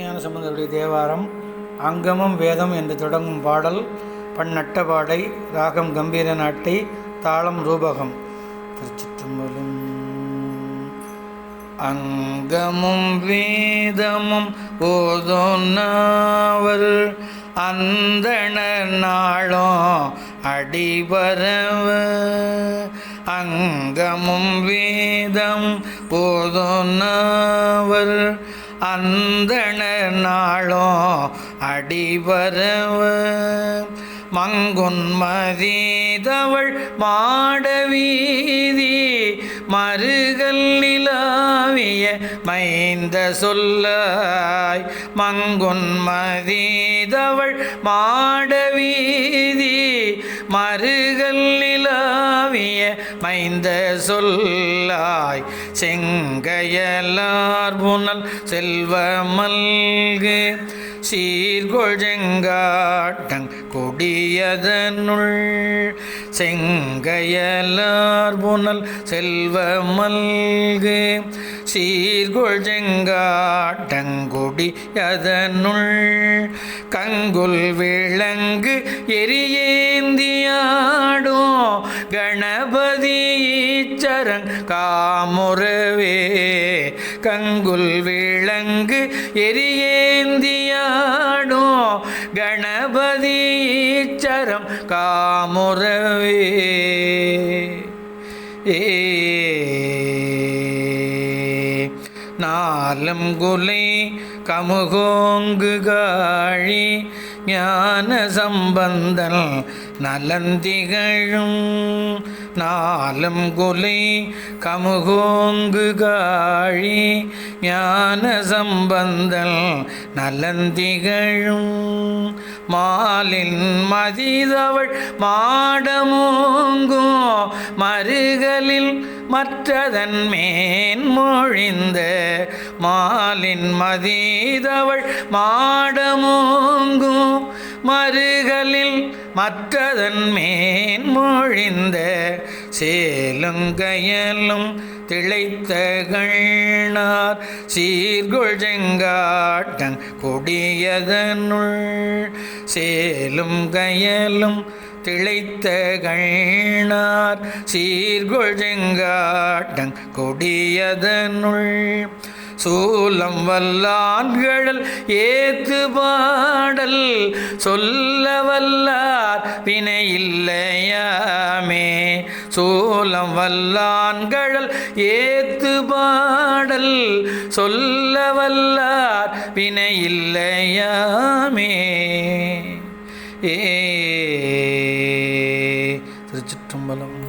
திருஞான சம்பந்தருடைய தேவாரம் அங்கமம் வேதம் என்று தொடங்கும் பாடல் பன்னட்ட பாடை ராகம் கம்பீர நாட்டை தாளம் ரூபகம். திருச்சிற்றம்பலம். அங்கமும் வேதமும் ஓதோன்னாவல் அந்தண நாளும் அடிபரவ. அங்கமும் வேதம் போதோன்னாவல் அந்தண நாளும் அடிபரவ மங்குன்மதீதவள் மாடவீதி மருகல் நிலாவிய மைந்த சொல்லாய். மங்குன்மதீதவள் மாடவீதி மருகல் அமைந்த சொல்லாய் செங்கையலார் புனல் செல்வமல்கு மல்கு கொடியதனுள் செங்கையலார் புனல் செல்வமல்கு மல்கு சீர்கொழங்காட்டங்கொடியதனுள் கங்குல் விளங்கு எரியேந்திய கணபதி ஈச்சரங் காமுறவே கங்குல் விளங்கு எரியேந்தியாடோ கணபதி ஈச்சரம் காமுறவே. ஏ நாலம் குலை கமுகோங்கு காழி ஞான சம்பந்தல் நலந்திகழும். நாலம் குலை கமுகோங்கு காழி ஞான சம்பந்தல் நலந்திகழும். மாலின் மதிதவள் மாடமோங்கும் மருகலில் மற்றதன் மேன் மொழிந்த மாலின் மதீதவள் மாடமோங்கும் மறுகளில் மற்றதன் மேன் மொழிந்த சேலுங்கயலும் திளைத்த கண்ணார் சீர்கொள் செங்காட்டங் கொடியதனுள் சேலும் கயலும் திளைத்த கண்ணார் சீர்கொள் செங்காட்டங் கொடியதனுள். சூலம் வல்லான்கள் ஏத்து பாடல் சொல்ல வல்லார் வினை இல்லையாமே. சூலம் வல்லான்கள் ஏத்து பாடல் சொல்ல வல்லார் வினை இல்லையாமே. ஏ திருச்சிற்றம்பலம்